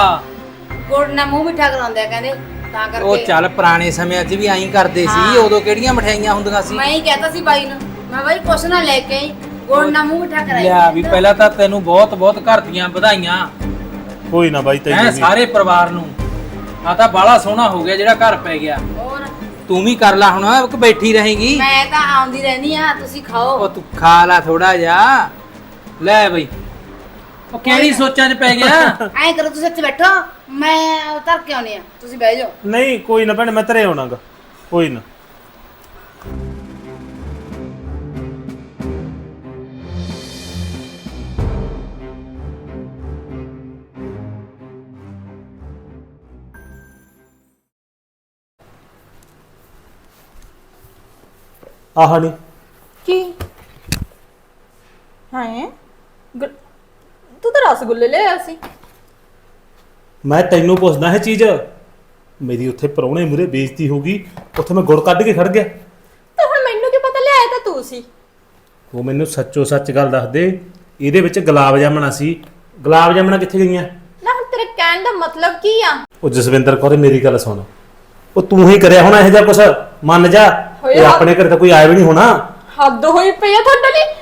E: ਗੁੜ ਨਾਲ ਮੂੰਹ ਮਿੱਠਾ ਕਰਾਉਂਦੇ ਆ ਕਹਿੰਦੇ ਤਾਂ
B: ਉਹ
E: ਕਰਕੇ
B: ਚੱਲ ਪੁਰਾਣੇ ਸਮਿਆਂ 'ਚ ਵੀ ਐਂ ਕਰਦੇ ਸੀ ਉਦੋਂ ਕਿਹੜੀਆਂ ਮਠਿਆਈਆਂ ਹੁੰਦੀਆਂ ਸੀ?
E: ਮੈਂ ਹੀ ਕਹਤਾ ਸੀ ਬਾਈ ਨੂੰ ਮੈਂ ਬਾਈ ਕੁਛ ਨਾ ਲੈ ਕੇ ਆਈ ਗੁੜ ਨਾਲ ਮੂੰਹ ਮਿੱਠਾ ਕਰਾਈ।
B: ਲਿਆ ਵੀ ਪਹਿਲਾਂ ਤਾਂ ਤੈਨੂੰ ਬਹੁਤ ਬਹੁਤ ਘਰ ਦੀਆਂ ਵਧਾਈਆਂ।
A: ਕੋਈ ਨਾ ਬਾਈ
B: ਹੈ
A: ਤੈਨੂੰ ਵੀ।
B: ਸਾਰੇ ਪਰਿਵਾਰ ਨੂੰ। ਆ ਤਾਂ ਬਾਲਾ ਸੋਹਣਾ ਹੋ ਗਿਆ ਜਿਹੜਾ ਘਰ ਪੈ ਗਿਆ। ਤੂੰ ਵੀ ਕਰ ਲੈ ਹੁਣ ਕਿ ਬੈਠੀ ਰਹੇਗੀ।
E: ਮੈਂ ਤਾਂ ਆਉਂਦੀ ਰਹਿੰਦੀ ਆ ਤੁਸੀਂ ਖਾਓ।
B: ਉਹ ਤੂੰ ਖਾ ਲੈ ਥੋੜਾ ਜਿਹਾ। ਲੈ ਬਈ। ਉਹ ਕਿਹੜੀ ਸੋਚਾਂ 'ਚ ਪੈ ਗਿਆ?
E: ਐਂ ਕਰੋ ਤੁਸੀਂ ਇੱਥੇ ਬੈਠੋ। ਮੈਂ ਉਤਰ ਕੇ ਆਉਣੀ ਆ। ਤੁਸੀਂ ਬਹਿ ਜਾਓ।
A: ਨਹੀਂ ਕੋਈ ਨਾ ਭੈਣ ਮੈਂ ਤੇਰੇ ਆਉਣਾਗਾ। ਕੋਈ ਨਾ। ਆਹ ਨਹੀਂ
C: ਕੀ? ਹਾਂ ਤੂੰ ਤਾਂ ਰਸਗੁੱਲੇ ਲਿਆ ਸੀ।
A: ਮੈਂ ਤੈਨੂੰ ਪੁੱਛਦਾ ਹੈ ਚੀਜ਼ ਮੇਰੀ ਉੱਥੇ ਪਰੌਣੇ ਮੂਰੇ ਬੇਇੱਜ਼ਤੀ ਹੋ ਗਈ ਉੱਥੇ ਮੈਂ ਗੁੜ ਕੱਢ ਕੇ ਖੜ ਗਿਆ।
C: ਤਾਂ ਹੁਣ ਮੈਨੂੰ ਕੀ ਪਤਾ ਲਿਆਇਆ ਤਾਂ ਤੂੰ ਸੀ।
A: ਉਹ ਮੈਨੂੰ ਸੱਚੋ ਸੱਚ ਗੱਲ ਦੱਸ ਦੇ ਇਹਦੇ ਵਿੱਚ ਗੁਲਾਬ ਜਾਮਣਾ ਸੀ। ਗੁਲਾਬ ਜਾਮਣਾ ਕਿੱਥੇ ਗਈਆਂ?
C: ਨਾ ਹੁਣ ਤੇਰੇ ਕਹਿਣ ਦਾ ਮਤਲਬ ਕੀ ਆ?
A: ਉਹ ਜਸਵਿੰਦਰ ਕੌਰ ਮੇਰੀ ਗੱਲ ਸੁਣ। ਉਹ ਤੂੰ ਹੀ ਕਰਿਆ ਹੋਣਾ ਇਹੋ ਜਿਹਾ ਕੁਛ ਮੰਨ ਜਾ। ਇਹ
C: ਹੋਇਆ।
A: ਆਪਣੇ ਘਰੇ ਤਾਂ ਕੋਈ ਆਇਆ ਵੀ ਨਹੀਂ ਹੋਣਾ।
C: ਹੱਦ ਹੋਈ ਪਈ ਆ ਤੁਹਾਡੇ ਲਈ।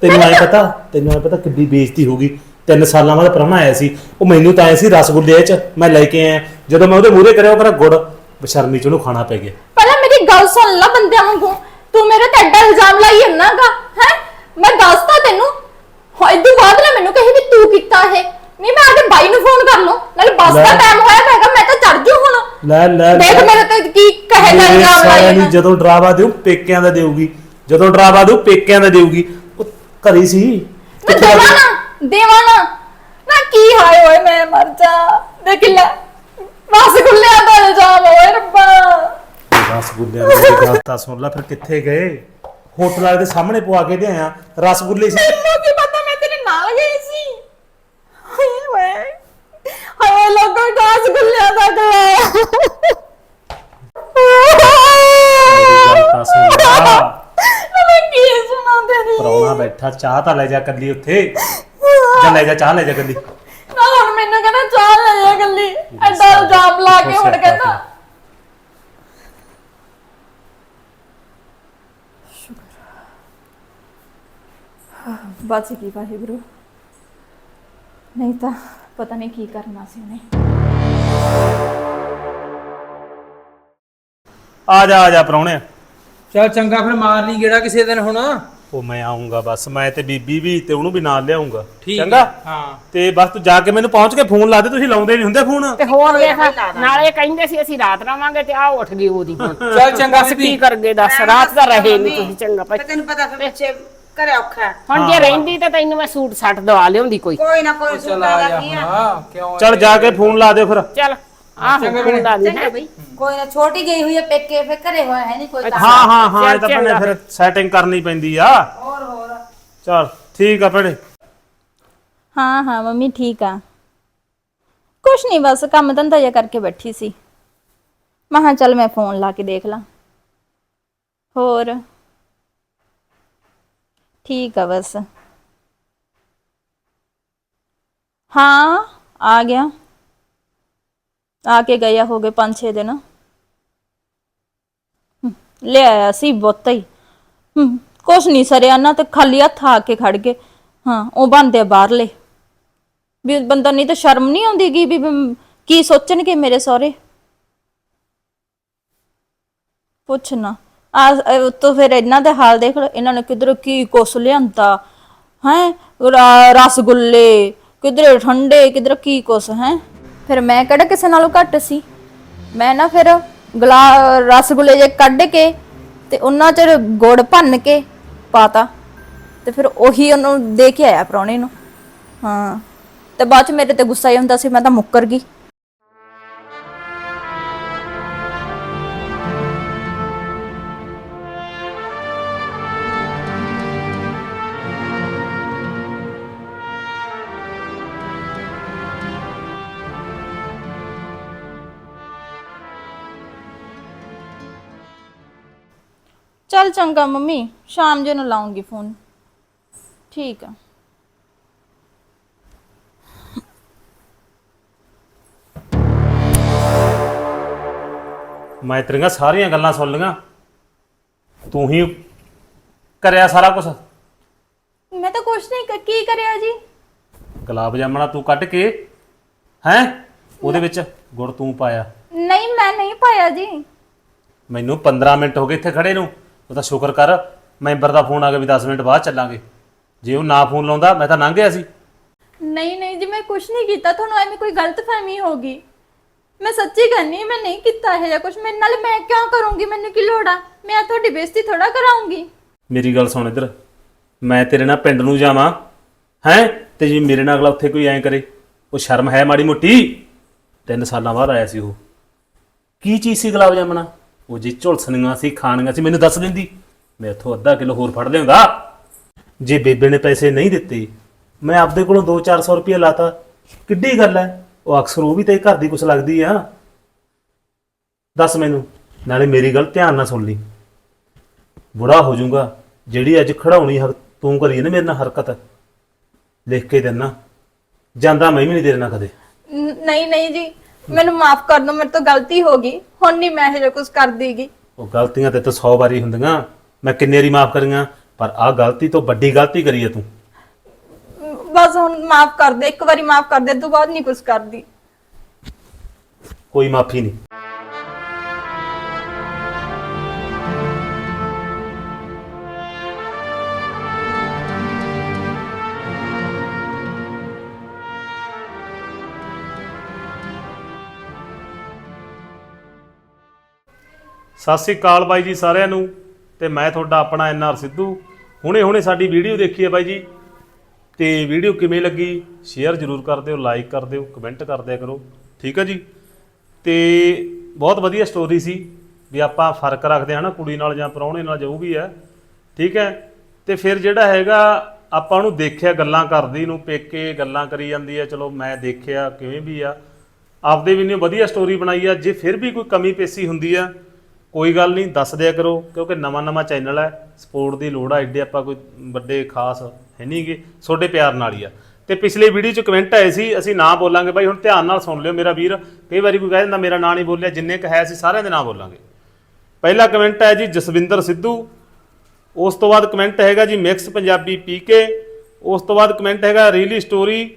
A: ਤੈਨੂੰ ਐ ਪਤਾ ਤੈਨੂੰ ਐ ਪਤਾ ਕਿੱਡੀ ਬੇਇੱਜ਼ਤੀ ਹੋ ਗਈ। ਤਿੰਨ ਸਾਲਾਂ ਬਾਅਦ ਪ੍ਰਾਹੁਣਾ ਆਇਆ ਸੀ। ਉਹ ਮੈਨੂੰ ਤਾਂ ਆਇਆ ਸੀ ਰਸਗੁੱਲੇ ਚ ਮੈਂ ਲੈ ਕੇ ਆਇਆ। ਜਦੋਂ ਮੈਂ ਉਹਦੇ ਮੂਹਰੇ ਕਰਿਆ ਉਹ ਕਹਿੰਦਾ ਗੁੜ ਬਸ਼ਰਮੀ ਚ ਉਹਨੂੰ ਖਾਣਾ ਪੈ ਗਿਆ।
C: ਪਹਿਲਾਂ ਮੇਰੀ ਗੱਲ ਸੁਣ ਲੈ ਬੰਦਿਆਂ ਵਾਂਗੂ। ਤੂੰ ਮੇਰੇ ਤੇ ਐਡਾ ਇਲਜ਼ਾਮ ਲਾਈ ਇੰਨਾਗਾ ਹੈ? ਮੈਂ ਦੱਸਤਾ ਤੈਨੂੰ। ਹੋ ਇਦੋਂ ਬਾਅਦ ਨਾ ਮੈਨੂੰ ਕਹੀ ਵੀ ਤੂੰ ਕੀਤਾ ਇਹ। ਨਹੀਂ ਮੈਂ ਆਦੇ ਬਾਈ ਨੂੰ ਫੋਨ ਕਰ ਲਵਾਂ ਨਾਲੇ ਬੱਸ ਦਾ
A: ਲੈ।
C: ਟਾਈਮ ਹੋਇਆ ਮੈਂ ਕਿਹਾ ਮੈਂ ਤਾਂ ਚੜ ਜੂ ਹੁਣ।
A: ਲੈ ਲੈ
C: ਦੇਖ। ਮੇਰੇ ਤੇ ਕੀ ਕਹੇਗਾ
A: ਮੇਰੇ
C: ਇਲਜ਼ਾਮ
A: ਸਾਲਿਆਂ ਨੂੰ।
C: ਇਹਨੇ।
A: ਜਦੋਂ ਡਰਾਵਾ ਦਿਓ ਪੇਕਿਆਂ ਦਾ ਦੇਊਗੀ। ਜਦੋਂ ਡਰਾਵਾ ਦਿਓ ਪੇਕਿਆਂ ਦਾ ਦੇਊਗੀ। ਉਹ ਘਰੀ ਸੀ।
C: ਮੈਂ
A: ਕਿੱਥੇ
C: ਦੇਵਾਂ
A: ਲੱਗੀ?
C: ਨਾ ਦੇਵਾਂ ਨਾ। ਨਾ ਕੀ ਹਾਏ ਓਏ ਮੈਂ ਮਰ ਜਾ। ਦੇਖ ਲੈ। ਬਸ ਗੁੱਲਿਆਂ ਦਾ ਇਲਜ਼ਾਮ ਓਏ ਰੱਬਾ।
A: ਰਸਗੁੱਲਿਆਂ ਦੀ ਗੱਲ ਤਾਂ ਸੁਣ ਲੈ ਫਿਰ ਕਿੱਥੇ ਗਏ? ਹੋਟਲ ਵਾਲੇ ਦੇ ਸਾਹਮਣੇ ਪਵਾ ਕੇ ਲਿਆਇਆ। ਰਸਗੁੱਲੇ ਸੀ
C: ਮੈਨੂੰ ਕੀ ਪਤਾ ਮੈਂ ਤੇਰੇ ਨਾਲ ਗਈ ਸੀ ਹਾਏ ਓਏ ਹਾਏ ਲੋਕਾਂ ਗਾਸ ਗੁੱਲਿਆਂ ਦਾ ਗਲਾ
A: ਤਾਂ ਸੁਣ ਲੈ
C: ਮੈਂ ਕੀ ਸੁਣਾਉਂਦੇ ਨਹੀਂ
A: ਪਰੌਣਾ ਬੈਠਾ ਚਾਹ ਤਾਂ ਲੈ ਜਾ ਕੱਲੀ ਉੱਥੇ। ਜਾਂ ਲੈ ਜਾ ਚਾਹ ਲੈ ਜਾ ਕੱਲੀ।
C: ਨਾ ਹੁਣ ਮੈਨੂੰ ਕਹਿੰਦਾ ਚਾਹ ਲੈ ਜਾ ਗੱਲੀ ਐਡਾ ਇਲਜ਼ਾਮ ਲਾ ਕੇ ਹੁਣ ਕਹਿੰਦਾ। ਬਚ ਗਈ ਵਾਹਿਗੁਰੂ। ਨਹੀਂ ਤਾਂ ਪਤਾ ਨਹੀਂ ਕੀ ਕਰਨਾ ਸੀ ਉਹਨੇ।
A: ਆ ਜਾ ਆ ਜਾ ਪਰੌਣਿਆ
B: ਚੱਲ ਚੰਗਾ ਫਿਰ ਮਾਰ ਲਈ ਗੇੜਾ ਕਿਸੇ ਦਿਨ ਹੁਣ।
A: ਉਹ ਮੈਂ ਆਉਂਗਾ ਬਸ ਮੈਂ ਤੇ ਬੀਬੀ ਵੀ ਤੇ ਉਹਨੂੰ ਵੀ ਨਾਲ ਲਿਆਉਂਗਾ
B: ਠੀਕ
A: ਚੰਗਾ?
B: ਹੈ,
A: ਤੇ ਬਸ ਤੂੰ ਜਾ ਕੇ ਮੈਨੂੰ ਪਹੁੰਚ ਕੇ ਫੋਨ ਲਾ ਦੇ ਤੁਸੀਂ ਲਾਉਂਦੇ ਨਹੀਂ ਹੁੰਦੇ ਫੋਨ।
D: ਤੇ ਹੋਰ ਵੇਖ ਨਾਲੇ ਕਹਿੰਦੇ ਸੀ ਅਸੀਂ ਰਾਤ ਰਵਾਂਗੇ ਤੇ ਆ ਉੱਠ ਗਈ ਉਹਦੀ ਹੁਣ।
B: ਚੱਲ ਚੰਗਾ
D: ਕੀ
B: ਸਿੱਧੀ
D: ਕਰਗੇ ਦੱਸ ਰਾਤ ਦਾ ਰਹੇ ਨਹੀਂ ਤੁਸੀਂ ਚੰਗਾ ਭਾਈ।
G: ਤੈਨੂੰ ਪਤਾ ਫਿਰ ਪਿੱਛੇ ਘਰੇ ਔਖਾ ਹੈ।
D: ਹੁਣ ਜੇ ਰਹਿੰਦੀ ਤਾਂ ਤੈਨੂੰ ਮੈਂ ਸੂਟ ਸੱਟ ਦਵਾ ਲਿਆਉਂਦੀ ਕੋਈ।
G: ਕੋਈ ਨਾ ਕੋਈ
B: ਚੱਲ
G: ਸੁਣਦਾ
B: ਆ ਜਾ
G: ਕੀ ਆ।
B: ਹਾਂ ਕਿਉਂ
A: ਚੱਲ ਜਾ ਕੇ ਫੋਨ ਲਾ ਦਿਓ ਫਿਰ।
D: ਚੱਲ। ਆਹ ਫੋਨ ਲਾ ਲਈ ਹੈਂ।
G: ਕੋਈ ਨਾ ਛੋਟੀ ਗਈ ਹੋਈ ਹੈ ਪੇਕੇ ਫਿਰ ਘਰੇ ਹੋਇਆ ਹੈ ਨਹੀਂ ਕੋਈ ਤਾਂ।
A: ਹਾਂ ਹਾਂ ਹਾਂ ਇਹ ਤਾਂ
D: ਚੱਲ
A: ਭੈਣੇ
D: ਚੰਗਾ।
A: ਫਿਰ ਸੈਟਿੰਗ ਕਰਨੀ ਪੈਂਦੀ ਆ।
G: ਹੋਰ ਹੋਰ।
A: ਚਲ ਠੀਕ ਆ ਭੈਣੇ।
C: ਹਾਂ ਹਾਂ ਮੰਮੀ ਠੀਕ ਆ। ਕੁਛ ਨਹੀਂ ਬਸ ਕੰਮ ਧੰਦਾ ਜਿਹਾ ਕਰਕੇ ਬੈਠੀ ਸੀ। ਮੈਂ ਕਿਹਾ ਚੱਲ ਮੈਂ ਫੋਨ ਲਾ ਕੇ ਦੇਖ ਲਾਂ। ਹੋਰ? ਠੀਕ ਆ ਬਸ। ਹਾਂ ਆ ਗਿਆ। ਆ ਕੇ ਗਿਆ ਹੋ ਗਏ 5-6 ਦਿਨ। ਹਮ, ਲੈ ਆਇਆ ਸੀ ਬਹੁਤਾ ਹੀ। ਹਮ, ਕੁਛ ਨਹੀਂ ਸਰਿਆ ਨਾ ਤੇ ਖਾਲੀ ਹੱਥ ਆ ਕੇ ਖੜ ਗਏ। ਹਾਂ ਉਹ ਬੰਦੇ ਆ ਬਾਹਰਲੇ। ਵੀ ਬੰਦਾ ਨਹੀਂ ਤਾਂ ਸ਼ਰਮ ਨਹੀਂ ਆਉਂਦੀ ਗੀ ਵੀ ਮ, ਕੀ ਸੋਚਣਗੇ ਮੇਰੇ ਸਹੁਰੇ? ਪੁੱਛਣਾ ਆ ਉਤੋਂ ਫਿਰ ਇਹਨਾਂ ਦਾ ਹਾਲ ਦੇਖ ਲਓ ਇਹਨਾਂ ਨੇ ਕਿਧਰੋਂ ਕੀ ਕੁਛ ਲਿਆਂਦਾ? ਹੈ? ਰਸਗੁੱਲੇ ਕਿਧਰੇ ਠੰਡੇ ਕਿਧਰ ਕੀ ਕੁਛ ਹੈ? ਫਿਰ ਮੈਂ ਕਿਹੜਾ ਕਿਸੇ ਨਾਲੋਂ ਘੱਟ ਸੀ? ਮੈਂ ਨਾ ਫਿਰ ਗਲਾ, ਰਸਗੁੱਲੇ ਜੇ ਕੱਢ ਕੇ ਤੇ ਉਹਨਾਂ ਚ ਗੁੜ ਭੰਨ ਕੇ ਪਾਤਾ ਤੇ ਫਿਰ ਉਹੀ ਉਹਨੂੰ ਦੇ ਕੇ ਆਇਆ ਪ੍ਰਾਹੁਣੇ ਨੂੰ। ਹਾਂ, ਤੇ ਬਾਅਦ ਚ ਮੇਰੇ ਤੇ ਗੁੱਸਾ ਹੀ ਹੁੰਦਾ ਸੀ, ਮੈਂ ਤਾਂ ਮੁੱਕਰ ਗਈ। ਚੱਲ ਚੰਗਾ ਮੰਮੀ ਸ਼ਾਮ ਜੇ ਨੂੰ ਲਾਉਂਗੀ ਫੋਨ ਠੀਕ ਆ।
A: ਮੈਂ ਤੇਰੀਆਂ ਸਾਰੀਆਂ ਗੱਲਾਂ ਸੁਣ ਲਈਆਂ। ਤੂੰ ਹੀ ਕਰਿਆ ਸਾਰਾ ਕੁਝ
C: ਮੈਂ ਤਾਂ ਕੁਛ ਨਹੀਂ ਕ- ਕੀ ਕਰਿਆ ਜੀ?
A: ਗੁਲਾਬ ਜਾਮਣਾ ਤੂੰ ਕੱਢ ਕੇ ਹੈ? ਉਹਦੇ ਵਿੱਚ ਗੁੜ ਤੂੰ ਪਾਇਆ।
C: ਨਹੀਂ ਮੈਂ ਨਹੀਂ ਪਾਇਆ ਜੀ।
A: ਮੈਨੂੰ 15 ਮਿੰਟ ਹੋ ਗਏ ਇੱਥੇ ਖੜੇ ਨੂੰ। ਉਹ ਤਾਂ ਸ਼ੁਕਰ ਕਰ ਮੈਂਬਰ ਦਾ ਫੋਨ ਆ ਗਿਆ ਵੀ 10 ਮਿੰਟ ਬਾਅਦ ਚੱਲਾਂਗੇ। ਜੇ ਉਹ ਨਾ ਫੋਨ ਲਾਉਂਦਾ ਮੈਂ ਤਾਂ ਲੰਘ ਗਿਆ ਸੀ।
C: ਨਹੀਂ ਨਹੀਂ ਜੀ ਮੈਂ ਕੁਛ ਨਹੀਂ ਕੀਤਾ ਤੁਹਾਨੂੰ ਐਵੇਂ ਕੋਈ ਗਲਤਫਹਿਮੀ ਹੋਗੀ ਮੈਂ ਸੱਚੀ ਕਹਿੰਨੀ ਮੈਂ ਨਹੀਂ ਕੀਤਾ ਇਹ ਜਾਂ ਕੁਛ। ਮੇਰੇ ਨਾਲ ਮੈਂ ਕਿਉਂ ਕਰੂੰਗੀ? ਮੈਨੂੰ ਕੀ ਲੋੜ ਆ? ਮੈਂ ਤੁਹਾਡੀ ਬੇਇੱਜ਼ਤੀ ਥੋੜਾ ਕਰਾਉਂਗੀ।
A: ਮੇਰੀ ਗੱਲ ਸੁਣ ਇੱਧਰ। ਮੈਂ ਤੇਰੇ ਨਾਲ ਪਿੰਡ ਨੂੰ ਜਾਵਾਂ। ਹੈ? ਤੇ ਜੇ ਮੇਰੇ ਨਾਲ ਅਗਲਾ ਉੱਥੇ ਕੋਈ ਐਂ ਕਰੇ ਉਹ ਸ਼ਰਮ ਹੈ ਮਾੜੀ ਮੋਟੀ? ਤਿੰਨ ਸਾਲਾਂ ਬਾਅਦ ਆਇਆ ਸੀ ਉਹ। ਕੀ ਚੀਜ਼ ਸੀ ਗੁਲਾਬ ਜਾਮਣਾ? ਉਹ ਜੇ ਝੁਲਸਣੀਆਂ ਸੀ, ਖਾਣੀਆਂ ਸੀ, ਮੈਨੂੰ ਦੱਸ ਦਿੰਦੀ। ਮੈਂ ਇੱਥੋਂ ਅੱਧਾ ਕਿਲੋ ਹੋਰ ਫੜ ਲਿਆਉਂਦਾ। ਜੇ ਬੇਬੇ ਨੇ ਪੈਸੇ ਨਹੀਂ ਦਿੱਤੇ, ਮੈਂ ਆਪਦੇ ਕੋਲੋਂ 2-400 ਰੁਪਏ ਲਾਤਾ। ਕਿੱਡੀ ਗੱਲ ਹੈ? ਉਹ ਅਕਸਰ ਉਹ ਵੀ ਤੇ ਘਰ ਦੀ ਕੁਛ ਲੱਗਦੀ ਆ। ਦੱਸ ਮੈਨੂੰ, ਨਾਲੇ ਮੇਰੀ ਗੱਲ ਧਿਆਨ ਨਾਲ ਸੁਣ ਲਈ। ਬੁੜਾ ਹੋ ਜਾਊਗਾ, ਜਿਹੜੀ ਅੱਜ ਖੜਾਉਣੀ ਹਰ, ਤੂੰ ਕਰੀ ਨਾ ਮੇਰੇ ਨਾਲ ਹਰਕਤ। ਲਿਖ ਕੇ ਦੇਣਾ ਜਾਂਦਾ ਮੈਂ ਵੀ ਨਹੀਂ ਤੇਰੇ ਨਾਲ ਕਦੇ।
C: ਨ- ਨਹੀਂ ਨਹੀਂ ਜੀ। ਮੈਨੂੰ ਮਾਫ ਕਰ ਦਿਓ ਮੇਰੇ ਤੋਂ ਗਲਤੀ ਹੋ ਗਈ। ਹੁਣ ਨਹੀਂ ਮੈਂ ਇਹ ਜਿਹਾ ਕੁਝ ਕਰਦੀਗੀ
A: ਉਹ ਗਲਤੀਆਂ ਤੇ ਤਾਂ 100 ਵਾਰੀ ਹੁੰਦੀਆਂ। ਮੈਂ ਕਿੰਨੇ ਵਾਰੀ ਮਾਫ ਕਰੀਆਂ ਪਰ ਆਹ ਗਲਤੀ ਤੋਂ ਵੱਡੀ ਗਲਤੀ ਕਰੀ ਹੈ ਤੂੰ।
C: ਬਸ ਹੁਣ ਮਾਫ ਕਰ ਦੇ ਇੱਕ ਵਾਰੀ ਮਾਫ ਕਰ ਦੇ ਤੋਂ ਬਾਅਦ ਨਹੀਂ ਕੁਝ ਕਰਦੀ।
A: ਕੋਈ ਮਾਫੀ ਨਹੀਂ ਸਤਿ ਸ੍ਰੀ ਅਕਾਲ ਬਾਈ ਜੀ ਸਾਰਿਆਂ ਨੂੰ ਤੇ ਮੈਂ ਤੁਹਾਡਾ ਆਪਣਾ ਐਨਆਰ ਸਿੱਧੂ। ਹੁਣੇ ਹੁਣੇ ਸਾਡੀ ਵੀਡੀਓ ਦੇਖੀ ਹੈ ਬਾਈ ਜੀ। ਤੇ ਵੀਡੀਓ ਕਿਵੇਂ ਲੱਗੀ ਸ਼ੇਅਰ ਜ਼ਰੂਰ ਕਰ ਦਿਓ ਲਾਈਕ ਕਰ ਦਿਓ ਕਮੈਂਟ ਕਰ ਦਿਆ ਕਰੋ। ਠੀਕ ਹੈ ਜੀ? ਤੇ ਬਹੁਤ ਵਧੀਆ ਸਟੋਰੀ ਸੀ ਵੀ ਆਪਾਂ ਫ਼ਰਕ ਰੱਖਦੇ ਹਾਂ ਨਾ, ਕੁੜੀ ਨਾਲ ਜਾਂ ਪ੍ਰਾਹੁਣੇ ਨਾਲ ਜੋ ਵੀ ਹੈ। ਠੀਕ ਹੈ? ਤੇ ਫਿਰ ਜਿਹੜਾ ਹੈਗਾ, ਆਪਾਂ ਉਹਨੂੰ ਦੇਖਿਆ ਗੱਲਾਂ ਕਰਦੀ ਨੂੰ, ਪੇਕੇ ਗੱਲਾਂ ਕਰੀ ਜਾਂਦੀ ਹੈ, ਚਲੋ ਮੈਂ ਦੇਖਿਆ ਕਿਵੇਂ ਵੀ ਆ। ਆਪਦੇ ਵੀ ਨੇ ਵਧੀਆ ਸਟੋਰੀ ਬਣਾਈ ਆ, ਜੇ ਫਿਰ ਵੀ ਕੋਈ ਕਮੀ ਪੇਸੀ ਹੁੰਦੀ ਆ ਕੋਈ ਗੱਲ ਨਹੀਂ, ਦੱਸ ਦਿਆ ਕਰੋ, ਕਿਉਂਕਿ ਨਵਾਂ ਨਵਾਂ ਚੈਨਲ ਹੈ, ਸਪੋਰਟ ਦੀ ਲੋੜ ਆ ਐਡੇ ਆਪਾਂ ਕੋਈ ਵੱਡੇ ਖਾਸ ਹੈ ਨਹੀਂਗੇ ਤੁਹਾਡੇ ਪਿਆਰ ਨਾਲ ਹੀ ਆ। ਤੇ ਪਿਛਲੇ ਵੀਡੀਓ ਚ ਕਮੈਂਟ ਆਏ ਸੀ, ਅਸੀਂ ਨਾ ਬੋਲਾਂਗੇ ਬਾਈ, ਹੁਣ ਧਿਆਨ ਨਾਲ ਸੁਣ ਲਿਓ ਮੇਰਾ ਵੀਰ, ਕਈ ਵਾਰੀ ਕੋਈ ਕਹਿ ਦਿੰਦਾ ਮੇਰਾ ਨਾਂ ਨਹੀਂ ਬੋਲਿਆ, ਜਿੰਨੇ ਕ ਹੈ ਅਸੀਂ ਸਾਰਿਆਂ ਦੇ ਨਾਂ ਬੋਲਾਂਗੇ। ਪਹਿਲਾ ਕਮੈਂਟ ਹੈ ਜੀ, ਜਸਵਿੰਦਰ ਸਿੱਧੂ, ਉਸ ਤੋਂ ਬਾਅਦ ਕਮੈਂਟ ਹੈਗਾ ਜੀ, ਮਿਕਸ ਪੰਜਾਬੀ ਪੀਕੇ ਉਸ ਤੋਂ ਬਾਅਦ ਕਮੈਂਟ ਹੈਗਾ ਰੀਲੀ ਸਟੋਰੀ,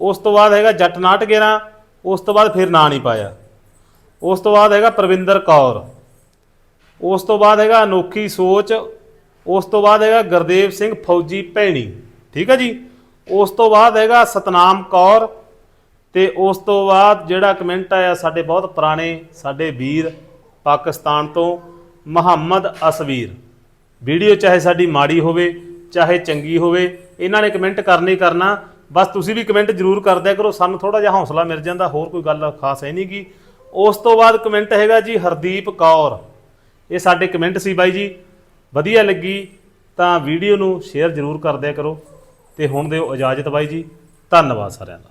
A: ਉਸ ਤੋਂ ਬਾਅਦ ਹੈਗਾ ਜੱਟ ਨਾਟ ਗੇਰਾ, ਉਸ ਤੋਂ ਬਾਅਦ ਫਿਰ ਨਾਂ ਨਹੀਂ ਪਾਇਆ। ਉਸ ਤੋਂ ਬਾਅਦ ਹੈਗਾ ਪ੍ਰਵਿੰਦਰ ਕੌਰ। ਉਸ ਤੋਂ ਬਾਅਦ ਹੈਗਾ ਅਨੋਖੀ ਸੋਚ, ਉਸ ਤੋਂ ਬਾਅਦ ਹੈਗਾ ਗੁਰਦੇਵ ਸਿੰਘ ਫੌਜੀ ਭੈਣੀ, ਠੀਕ ਹੈ ਜੀ? ਉਸ ਤੋਂ ਬਾਅਦ ਹੈਗਾ ਸਤਨਾਮ ਕੌਰ ਤੇ ਉਸ ਤੋਂ ਬਾਅਦ ਜਿਹੜਾ ਕਮੈਂਟ ਆਇਆ ਸਾਡੇ ਬਹੁਤ ਪੁਰਾਣੇ, ਸਾਡੇ ਵੀਰ ਪਾਕਿਸਤਾਨ ਤੋਂ, ਮੁਹੰਮਦ ਅਸਵੀਰ। ਵੀਡੀਓ ਚਾਹੇ ਸਾਡੀ ਮਾੜੀ ਹੋਵੇ, ਚਾਹੇ ਚੰਗੀ ਹੋਵੇ, ਇਹਨਾਂ ਨੇ ਕਮੈਂਟ ਕਰਨੀ ਕਰਨਾ। ਬਸ ਤੁਸੀਂ ਵੀ ਕਮੈਂਟ ਜ਼ਰੂਰ ਕਰਦਿਆ ਕਰੋ, ਸਾਨੂੰ ਥੋੜਾ ਜਿਹਾ ਹੌਸਲਾ ਮਿਲ ਜਾਂਦਾ, ਹੋਰ ਕੋਈ ਗੱਲ ਖਾਸ ਹੈ ਨਹੀਂ ਗੀ। ਉਸ ਤੋਂ ਬਾਅਦ ਕਮੈਂਟ ਹੈਗਾ ਜੀ ਹਰਦੀਪ ਕੌਰ। ਇਹ ਸਾਡੇ ਕਮੈਂਟ ਸੀ ਬਾਈ ਜੀ। ਵਧੀਆ ਲੱਗੀ ਤਾਂ ਵੀਡੀਓ ਨੂੰ ਸ਼ੇਅਰ ਜ਼ਰੂਰ ਕਰ ਦਿਆ ਕਰੋ ਤੇ ਹੁਣ ਦਿਓ ਇਜਾਜ਼ਤ ਬਾਈ ਜੀ। ਧੰਨਵਾਦ ਸਾਰਿਆਂ ਦਾ।